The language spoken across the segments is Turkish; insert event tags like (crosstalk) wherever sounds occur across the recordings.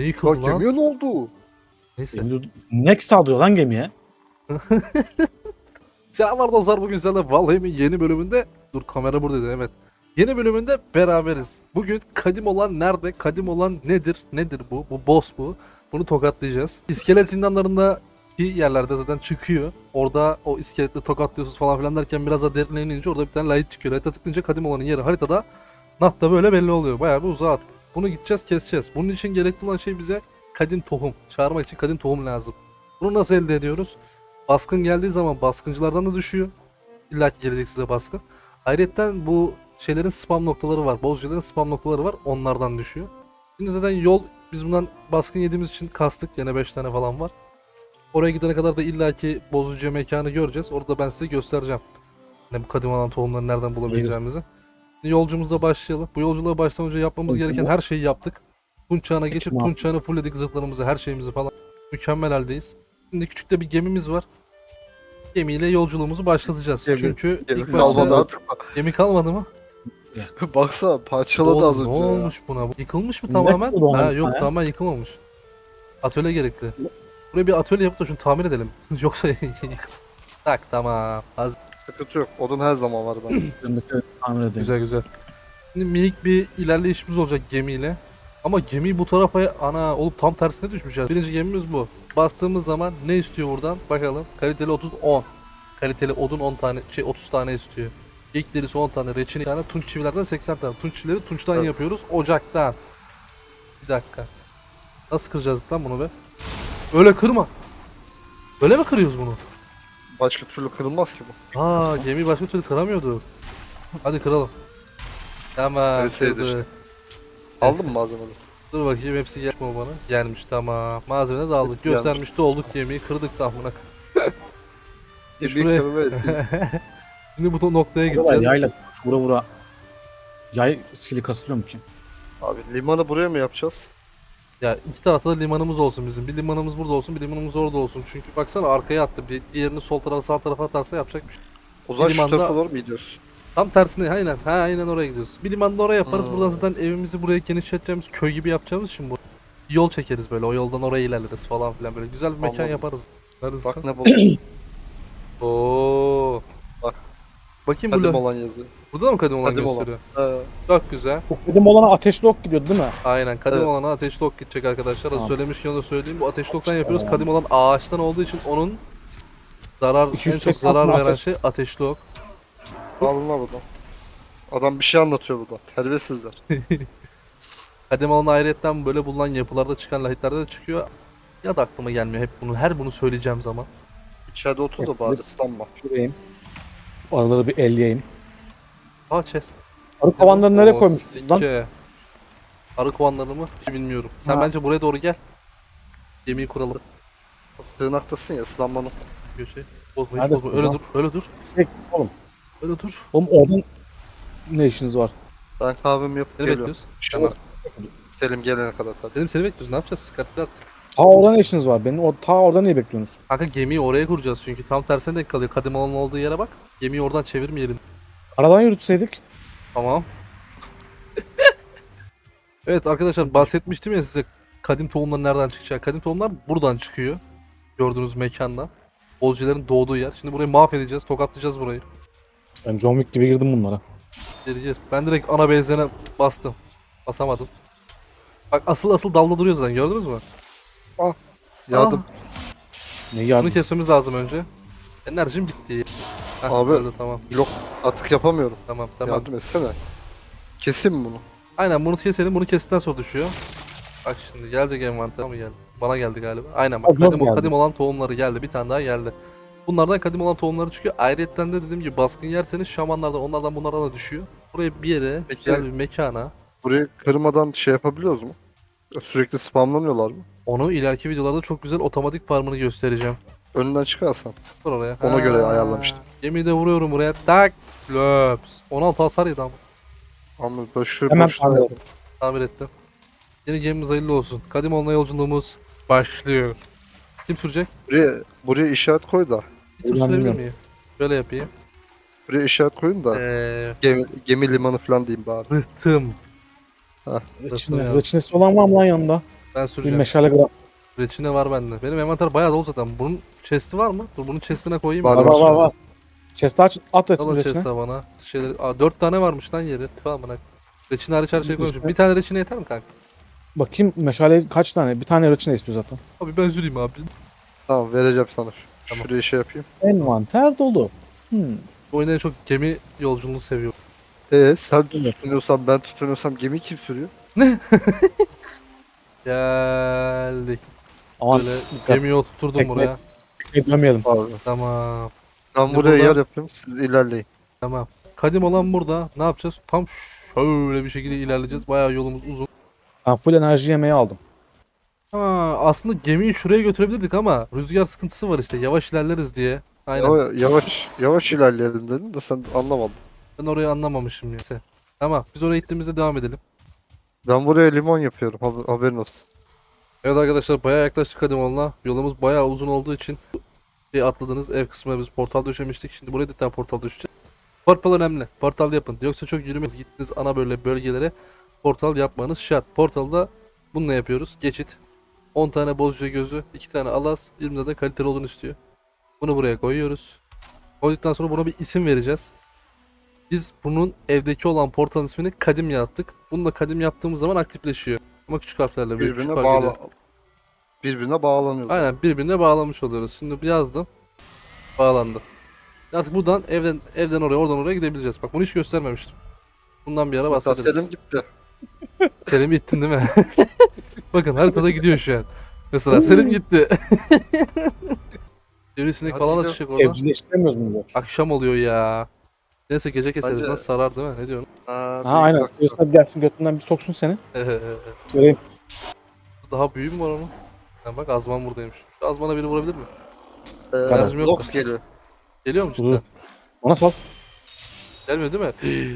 Ne Ya yıkıldı lan? gemiye ne oldu? Neyse. Nek saldırıyor lan gemiye. (laughs) Selamlar dostlar bugün sizlerle Valheim'in yeni bölümünde Dur kamera buradaydı evet. Yeni bölümünde beraberiz. Bugün kadim olan nerede? Kadim olan nedir? Nedir bu? Bu boss bu. Bunu tokatlayacağız. İskelet zindanlarında ki yerlerde zaten çıkıyor. Orada o iskeletle tokatlıyorsunuz falan filan derken biraz daha derinine inince orada bir tane light çıkıyor. Light'a tıklayınca kadim olanın yeri haritada Nahta böyle belli oluyor. Bayağı bir uzağa attık Bunu gideceğiz keseceğiz Bunun için gerekli olan şey bize kadim tohum Çağırmak için kadim tohum lazım Bunu nasıl elde ediyoruz? Baskın geldiği zaman baskıncılardan da düşüyor. İlla ki gelecek size baskın. Ayrıca bu şeylerin spam noktaları var. Bozcuların spam noktaları var. Onlardan düşüyor. Şimdi zaten yol biz bundan baskın yediğimiz için kastık. Yine 5 tane falan var. Oraya gidene kadar da illaki bozucu mekanı göreceğiz. Orada ben size göstereceğim. Ne bu kadim olan tohumları nereden bulabileceğimizi. Şimdi yolcumuza başlayalım. Bu yolculuğa başlamadan önce yapmamız gereken her şeyi yaptık. Tunç çağına geçip Tamam. Tunç çağını fullledik zırhlarımızı, her şeyimizi falan. Mükemmel haldeyiz. Şimdi küçük de bir gemimiz var. Gemiyle yolculuğumuzu başlatacağız. Gemi- Çünkü Gemi ilk kalmadı başta artık. gemi kalmadı mı? (laughs) Baksana parçaladı az Oğlum, önce ne ya. olmuş buna? Bu Yıkılmış mı tamamen? Ha, yok tamamen yıkılmamış. Atölye gerekli. Buraya bir atölye yapıp da şunu tamir edelim. (laughs) Yoksa (laughs) yıkıl. Tak tamam. Az Sıkıntı yok. Odun her zaman var bende. (clears throat) Şöyle tamir edeyim. güzel güzel. Şimdi minik bir ilerleyişimiz olacak gemiyle. Ama gemiyi bu tarafa ana olup tam tersine düşmüş ya. Birinci gemimiz bu. Bastığımız zaman ne istiyor buradan? Bakalım. Kaliteli 30 10. Kaliteli odun 10 tane şey 30 tane istiyor. İlk derisi 10 tane, reçine tane, tunç çivilerden 80 tane. Tunç çivileri tunçtan Evet. yapıyoruz. Ocaktan. Bir dakika. Nasıl kıracağız lan bunu be? Öyle kırma. Öyle mi kırıyoruz bunu? Başka türlü kırılmaz ki bu. Aa gemiyi başka türlü kıramıyordu. Hadi kıralım. Tamam. Kırdı. işte. Aldın mı malzemeleri? Dur bakayım hepsi gelmiş mi bana? Gelmiş tamam. Malzeme de aldık. Gelmiş. Göstermiş de olduk gemiyi. Kırdık da amına. (laughs) Bir Şuraya- etsin. (laughs) Şimdi bu noktaya gideceğiz. Yayla vura vura. Yay skill'i kasılıyor mu ki? Abi limanı buraya mı yapacağız? Ya iki tarafta da limanımız olsun bizim. Bir limanımız burada olsun, bir limanımız orada olsun. Çünkü baksana arkaya attı. Bir diğerini sol tarafa sağ tarafa atarsa yapacak bir şey. O zaman şu Limanda- tarafa doğru mu gidiyoruz? Tam tersine aynen. Ha aynen oraya gidiyoruz. Bir limanda oraya yaparız. Hmm. Buradan zaten evimizi buraya genişleteceğimiz köy gibi yapacağımız için bu. Yol çekeriz böyle. O yoldan oraya ilerleriz falan filan böyle. Güzel bir mekan Anladım. yaparız. Varız. Bak ne buldum. (coughs) Oo. Bak. Bakayım Kadim burada. olan yazıyor. Burada da mı kadim olan Kadim olan. gösteriyor? Ee, Çok güzel. Dedim olana ateşli ok gidiyordu değil mi? Aynen kadim Evet. olana ateşli ok gidecek arkadaşlar. Az Tamam. söylemişken de söyleyeyim. Bu ateşli oktan yapıyoruz. Kadim olan ağaçtan olduğu için onun zarar en çok 280 zarar veren ateş. şey ateşli ok. alın la buradan. Adam bir şey anlatıyor burada. Terbiyesizler. (laughs) Kadim olan ayrıyetten böyle bulunan yapılarda çıkan lahitlerde de çıkıyor. Ya da aklıma gelmiyor hep bunu. Her bunu söyleyeceğim zaman. İçeride otur da bari ıslanma. Şurayım. Şu araları bir elleyeyim. Aa chest. Arı kovanlarını nereye koymuşsun lan? Arı kovanlarını mı? Hiç bilmiyorum. Sen Ha. bence buraya doğru gel. Gemiyi kuralım. Sığınaktasın ya ıslanmanın. Köşe. Bozma hiç Neredesiniz bozma. Öyle lan? dur. Öyle dur. Tek- Oğlum. Öyle dur. Oğlum oradan ne işiniz var? Ben kahvemi yapıp Seni geliyorum. bekliyoruz. Tamam. Selim gelene kadar tabii. Dedim seni bekliyoruz. Ne yapacağız? Sıkıntı artık. Ta orada ne işiniz var? Benim o ta orada niye bekliyorsunuz? Kanka gemiyi oraya kuracağız çünkü tam tersine denk kalıyor. Kadim alanın olduğu yere bak. Gemiyi oradan çevirmeyelim. Aradan yürütseydik. Tamam. (laughs) evet arkadaşlar bahsetmiştim ya size kadim tohumlar nereden çıkacak. Kadim tohumlar buradan çıkıyor. Gördüğünüz mekandan. Bolcuların doğduğu yer. Şimdi burayı mahvedeceğiz. Tokatlayacağız burayı. Ben John Wick gibi girdim bunlara. Gir gir. Ben direkt ana bezlerine bastım. Basamadım. Bak asıl asıl dalda duruyor zaten gördünüz mü? Yardım. Ne Bunu yardım? kesmemiz lazım önce. Enerjim bitti. Heh, Abi. öldü, tamam Blok atık yapamıyorum. tamam tamam. Yardım etsene. Kesin mi bunu? Aynen bunu keselim. Bunu kestikten sonra düşüyor. Bak şimdi gelecek envanter mı geldi? Bana geldi galiba. Aynen bak Abi nasıl kadim, geldi? kadim olan tohumları geldi. Bir tane daha geldi. Bunlardan kadim olan tohumları çıkıyor. Ayrıyetten de dediğim gibi baskın yerseniz şamanlardan onlardan bunlardan da düşüyor. Buraya bir yere Peki. güzel bir mekana Burayı kırmadan şey yapabiliyoruz mu? Sürekli spamlanıyorlar mı? onu ileriki videolarda çok güzel otomatik farmını göstereceğim. Önünden çıkarsan. Dur oraya. Ona göre ayarlamıştım. Gemiyi de vuruyorum buraya. Tak. Löps. 16 hasar yedi ama. Ama ben şu Hemen tamir Tamir ettim. Yeni gemimiz hayırlı olsun. Kadim olma yolculuğumuz başlıyor. Kim sürecek? buraya, buraya işaret koy da. Bir tur Ben sürebilir bilmiyorum. miyim? Şöyle yapayım. Buraya işaret koyun da. Eee... Gemi, gemi limanı falan diyeyim bari. Rıhtım. Reçine, reçinesi olan var mı lan yanında? Ben Bir süreceğim. meşale graf. Reçine var bende. Benim envanter bayağı dolu zaten. Bunun chest'i var mı? Dur bunun chest'ine koyayım. Var, mı? Var var var. var. Chest aç at Al o reçine. chest'e bana. Şeyleri... Aa, 4 tane varmış lan yeri. Tamam bana. Reçine hariç her şeyi koymuşum. Bir tane reçine yeter mi kanka? Bakayım meşale kaç tane? Bir tane reçine istiyor zaten. Abi ben süreyim abi. Tamam vereceğim sana. Şu- Tamam. Şuraya şey yapayım. Envanter dolu. Hmm. Bu oyunda en çok gemi yolculuğunu seviyorum. Ee sen Evet. tutunuyorsam ben tutunuyorsam gemi kim sürüyor? (laughs) Geldik. Aman Böyle dikkat. gemiyi oturtturdum Tekne- buraya. dönmeyelim. Abi. Tamam. Ben Şimdi buraya burada- yer yapayım siz ilerleyin. Tamam. Kadim olan burada. Ne yapacağız? Tam şöyle bir şekilde ilerleyeceğiz. Bayağı yolumuz uzun. Ben full enerji yemeği aldım. Ha, aslında gemiyi şuraya götürebilirdik ama rüzgar sıkıntısı var işte. Yavaş ilerleriz diye. Aynen. Yavaş yavaş ilerleyelim dedin de sen anlamadın. Ben orayı anlamamışım neyse. Tamam. Biz oraya gittiğimizde devam edelim. Ben buraya limon yapıyorum haber- haberin olsun. Evet arkadaşlar bayağı yaklaştık Kadimoğlu'na. Yolumuz bayağı uzun olduğu için şey atladınız. Ev kısmına biz portal döşemiştik. Şimdi buraya da bir tane portal düşeceğiz. Portal önemli. Portal yapın. Yoksa çok yürümez. Gittiniz ana böyle bölgelere portal yapmanız şart. Portalda bununla yapıyoruz. Geçit. 10 tane bozca gözü, 2 tane alas, 20 zaten kaliteli olduğunu istiyor. Bunu buraya koyuyoruz. Koyduktan sonra buna bir isim vereceğiz. Biz bunun evdeki olan portalın ismini kadim yaptık. Bunu da kadim yaptığımız zaman aktifleşiyor. Ama küçük harflerle büyük küçük Birbirine harf bağla birbirine bağlanıyor. Aynen birbirine bağlamış oluyoruz. Şimdi bir yazdım. Bağlandı. Artık buradan evden evden oraya oradan oraya gidebileceğiz. Bak bunu hiç göstermemiştim. Bundan bir ara Mesela bahsederiz. Selim gitti. (laughs) Selim gittin değil mi? (laughs) Bakın haritada gidiyor şu an. Mesela Selim gitti. (laughs) Sivrisinek Hadi falan da gidelim. çıkacak oradan. Evcilleştiremiyoruz mu bu? Akşam oluyor ya. Neyse gece keseriz Bence- lan sarar değil mi? Ne diyorsun? Ha, Ha aynen. büyük Sivrisinek gelsin götünden bir soksun seni. Göreyim. Daha büyüğü mü var onun? Ha bak Azman buradaymış. Şu Azman'a biri vurabilir mi? Ee, Enerjim yok Nox da. geliyor. Geliyor mu cidden? Ona sal. Gelmiyor değil mi?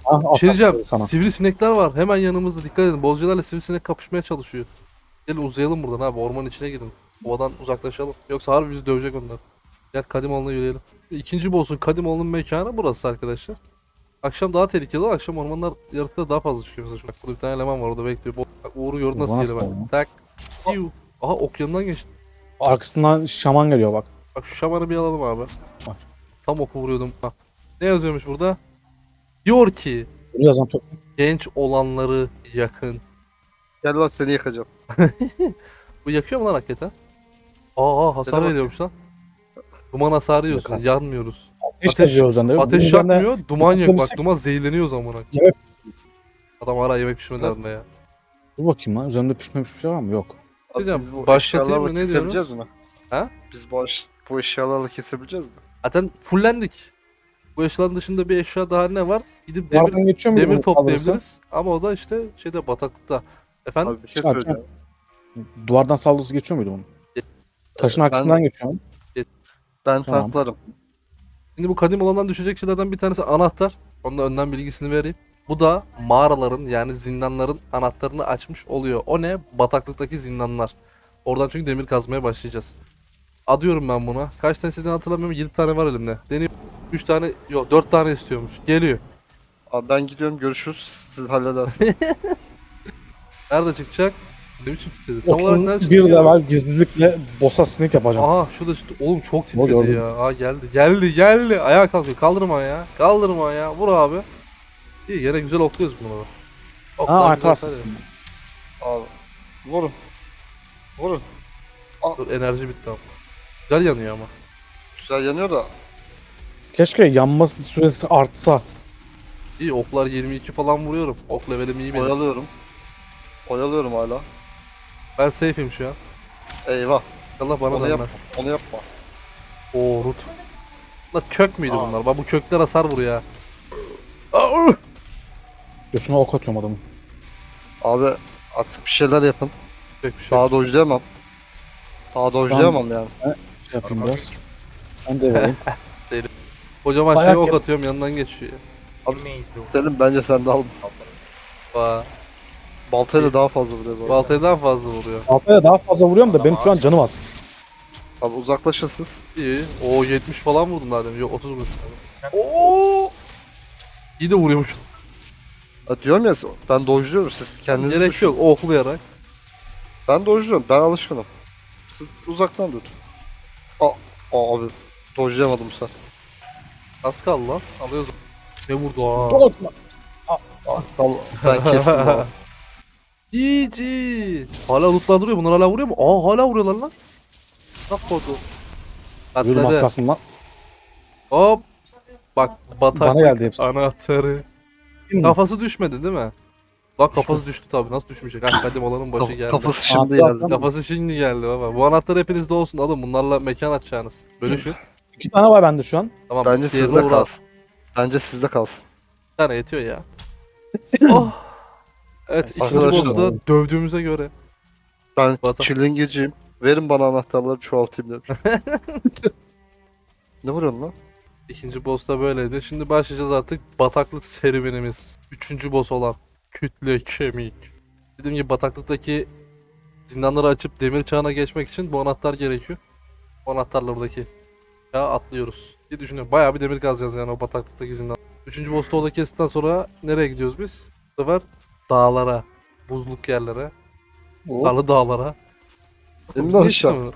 (gasps) Ah, Bir şey diyeceğim. Sana. Sivrisinekler var. Hemen yanımızda. Dikkat edin. Bozcalarla sivrisinek kapışmaya çalışıyor. Gelin uzayalım buradan abi. Ormanın içine girin. Ovadan uzaklaşalım. Yoksa harbi bizi dövecek onlar. Gel Kadimoğlu'na yürüyelim. İkinci boss'un Kadimoğlu'nun mekanı burası arkadaşlar. Akşam daha tehlikeli. Akşam ormanlar yaratıkları daha fazla çıkıyor. Mesela şu burada bir tane eleman var orada bekliyor. Bak Uğur'u gördü nasıl nasıl bak. Tak. Piu. Aha ok yanından geçti. Arkasından şaman geliyor bak. Bak şu şamanı bir alalım abi. Bak. Tam oku vuruyordum. Ha. Ne yazıyormuş burada? Diyor ki yazan genç olanları yakın. Gel lan seni yakacağım. (laughs) Bu yakıyor mu lan hakikaten? Aa hasar veriyormuş lan. Duman hasarı yiyorsun. Yakar. Yanmıyoruz. Ateş, Ateş- yazıyor üzerinde. Ateş yakmıyor. Duman yak. Bak duman zehirleniyor zamana. Yemek- Adam hala yemek pişirme derdinde ya. Dur bakayım lan. Üzerinde pişmemiş bir şey var mı? Yok. Abi Hocam, biz bu başlatayım mı, ne kesebileceğiz diyoruz? mi? Ha? Biz bu, eş- bu eşyalarla kesebileceğiz mi? Zaten fullendik. Bu eşyaların dışında bir eşya daha ne var? Gidip demir, demir kaldırısı? toplayabiliriz. Ama o da işte şeyde bataklıkta. Efendim? Abi bir şey söyleyeceğim. Duvardan saldırısı geçiyor muydu bunun? Taşın arkasından geçiyor mu? Ben Tamam. tanklarım. Şimdi bu kadim olandan düşecek şeylerden bir tanesi anahtar. Onun da önden bilgisini vereyim. Bu da mağaraların yani zindanların anahtarını açmış oluyor. O ne? Bataklıktaki zindanlar. Oradan çünkü demir kazmaya başlayacağız. Adıyorum ben buna. Kaç tane istediğini hatırlamıyorum. 7 tane var elimde. Deniyor. 3 tane yok 4 tane istiyormuş. Geliyor. Abi ben gidiyorum görüşürüz. Siz halledersiniz. (laughs) Nerede çıkacak? Ne biçim titredi? Tam olarak nerede 31 çıkacak? level gizlilikle boss'a sneak yapacağım. Aha şurada çıktı. Oğlum çok titredi gördüm. ya. Aa geldi. Geldi geldi. Ayağa kalkıyor. Kaldırma ya. Kaldırma ya. Vur abi. İyi yine güzel okluyoruz. Ha Oklar arka güzel sarıyor. Abi vurun. Vurun. Dur enerji bitti ama. Güzel yanıyor ama. Güzel yanıyor da Keşke yanması süresi artsa. İyi oklar 22 falan vuruyorum. Ok levelim iyi benim. oyalıyorum. Oyalıyorum hala. Ben safe'im şu an. Eyvah. Allah bana Onu, yap, dönmez. onu yapma. Oo root. Bunlar kök müydü Aa. bunlar? Bak bu kökler hasar vuruyor. Aa, Götüne ok atıyorum adamın. Abi artık bir şeyler yapın. Kök bir şey. Daha dojlayamam. Daha dojlayamam yani. Şey yapayım biraz. Ben de vereyim. (laughs) Kocaman Bayağı şey ok kök. atıyorum yanından geçiyor. Abi Selim bence sen de al. Vay. Baltayla daha fazla vuruyor bu arada. Baltaya daha fazla vuruyor. Altaya daha fazla vuruyorum da benim şu an canım az. Abi uzaklaşın siz. İyi. O 70 falan vurdum daha demin. Yok 30 vurmuş. Oo! İyi de vuruyormuş. Ya diyorum ya ben dojluyorum siz kendiniz Gerek düşün. yok oklayarak. Ben dojluyorum. Ben alışkınım. Siz uzaktan tut. Aa, aa abi. Dojlayamadım sen. Az kaldı lan. Alıyoruz. Ne vurdu ha? Dolaşma. Dal, ben kestim (laughs) baba. GG. Hala lootlandırıyor. Bunlar hala vuruyor mu? Aa hala vuruyorlar lan. Bak kodu. Yürü az Atladı. kalsın lan. Hop. Bak batak Bana geldi hepsi. anahtarı. Kim? Kafası düşmedi değil mi? Lan kafası düştü tabii. Nasıl düşmeyecek? Ha kadim olanın başı geldi. kafası şimdi geldi. Kafası şimdi geldi baba. Bu anahtar hepinizde olsun. Alın bunlarla mekan açacaksınız. Bölüşün. İki tane var bende şu an. Tamam. Bence sizde uğra- kalsın. Bence sizde kalsın. Bir tane yetiyor ya. (clears throat) oh. Evet ikinci Arkadaşlar- boss'u da dövdüğümüze göre. Ben Vatan- çilingirciyim. Verin bana anahtarları çoğaltayım demiş. (laughs) ne vuruyorsun lan? İkinci boss da böyleydi. Şimdi başlayacağız artık bataklık serüvenimiz. Üçüncü boss olan kütle kemik. Dediğim gibi bataklıktaki zindanları açıp demir çağına geçmek için bu anahtar gerekiyor. Bu anahtarla buradaki çağa atlıyoruz diye düşünüyorum. Bayağı bir demir kazacağız yani o bataklıktaki zindan. Üçüncü boss'ta orada kestikten sonra nereye gidiyoruz biz? Bu sefer dağlara, buzluk yerlere, karlı dağlara. Benim Biz de niye aşağı.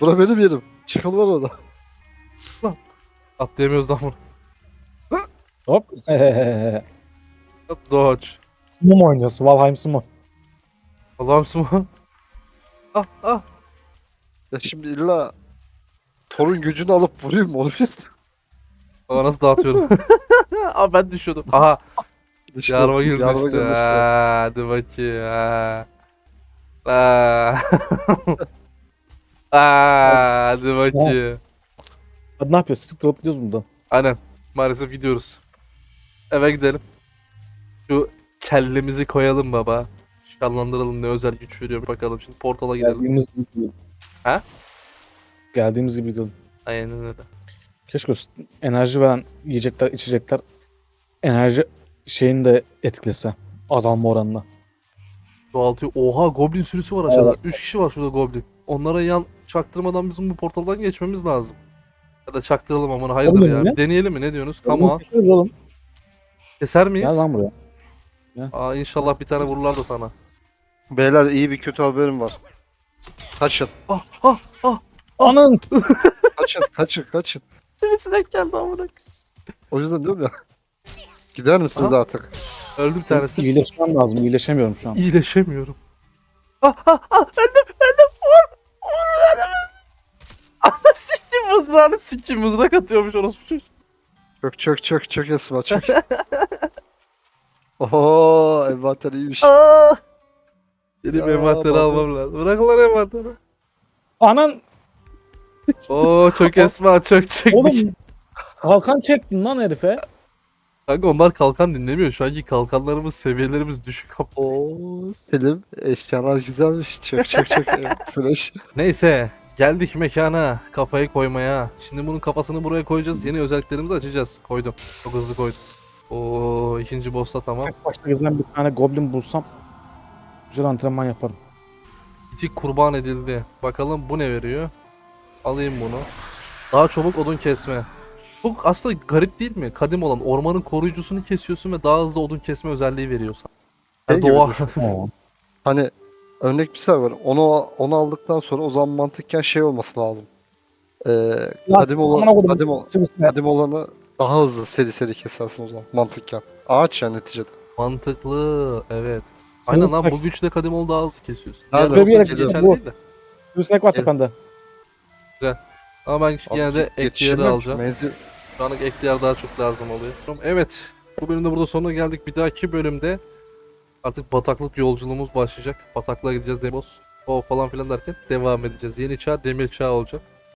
Bura benim yerim. Çıkalım (laughs) lan orada. Atlayamıyoruz lan bunu. Hop. (laughs) Hop, Dodge. Mum oynuyorsun. Valheim Sumo. Allah'ım sıma. (laughs) Ah ah. Ya şimdi illa Thor'un gücünü alıp vurayım mı onu biz? Aa nasıl dağıtıyorum. Aa ben düşüyordum. Aha İşte, yarma girdi yarma işte. girdi işte. Ha, Hadi bakayım. Ha. Ha. (laughs) Ha, Hadi bakayım. Hadi ne yapıyoruz? Sık drop gidiyoruz buradan. Aynen. Maalesef gidiyoruz. Eve gidelim. Şu kellemizi koyalım baba. Şanlandıralım ne özel güç veriyor bakalım. Şimdi portala gidelim. Geldiğimiz gibi gidelim. Ha? Geldiğimiz gibi gidelim. Aynen öyle. Keşke enerji veren yiyecekler, içecekler enerji şeyini de etkilese. Azalma oranına. Çoğaltıyor. Oha goblin sürüsü var aşağıda. 3 kişi var şurada goblin. Onlara yan çaktırmadan bizim bu portaldan geçmemiz lazım. Ya da çaktıralım ama hayırdır Goblin ya. mi? Bir deneyelim mi? Ne diyorsunuz? Geçiyoruz oğlum. Keser miyiz? Gel lan buraya. Aa inşallah bir tane vururlar da sana. Beyler iyi bir kötü haberim var. Kaçın. Ah ah ah. Anın! Kaçın. kaçın. Kaçın. (laughs) Sivrisinek geldi amına. O yüzden diyorum ya. Gider misiniz Aha. artık? Öldü bir tanesi. İyileşmem lazım. İyileşemiyorum şu an. İyileşemiyorum. Ah ah ah öldüm öldüm vur. Vur öldüm. Ah sikim mızrağını sikim mızrak atıyormuş orospu çocuk. Çök çök çök çök Esma çök. (laughs) Oho envanter iyiymiş. Ah. Benim Ya, envanteri baba. almam lazım. Bırak lan envanteri. Anan! Oo çok esma çok çekmiş. Oğlum! Kalkan çektin lan herife. Kanka onlar kalkan dinlemiyor. Şu anki kalkanlarımız seviyelerimiz düşük. Oo Selim eşyalar güzelmiş. Çök çök çök. (laughs) Flash. Neyse geldik mekana kafayı koymaya. Şimdi bunun kafasını buraya koyacağız. Yeni özelliklerimizi açacağız. Koydum. Çok hızlı koydum. Oo ikinci boss'ta tamam. Başta gezen bir tane goblin bulsam güzel antrenman yaparım. İti kurban edildi. Bakalım bu ne veriyor? Alayım bunu. Daha çabuk odun kesme. Bu aslında garip değil mi? Kadim olan ormanın koruyucusunu kesiyorsun ve daha hızlı odun kesme özelliği veriyorsun. Şey Yani gibi doğa. Hani örnek bir şey var. Onu onu aldıktan sonra o zaman mantıkken şey olması lazım. Ee, kadim amına olan kadim, ol- kadim olanı daha hızlı seri seri kesersin o zaman mantıkken. Ağaç ya neticede. Mantıklı. Evet. Aynen lan bu güçle kadim ol daha hızlı kesiyorsun. Nerede? Diğer Bir yere olsa geçerli bu. değil de. Var tepende. Ama ben yine de ki, alacağım. Menzil. Şu anlık ekleyer daha çok lazım oluyor. Evet. Bu bölümde burada sonuna geldik. Bir dahaki bölümde artık bataklık yolculuğumuz başlayacak. Bataklığa gideceğiz Demos. O falan filan derken devam edeceğiz. Yeni çağ demir çağ olacak.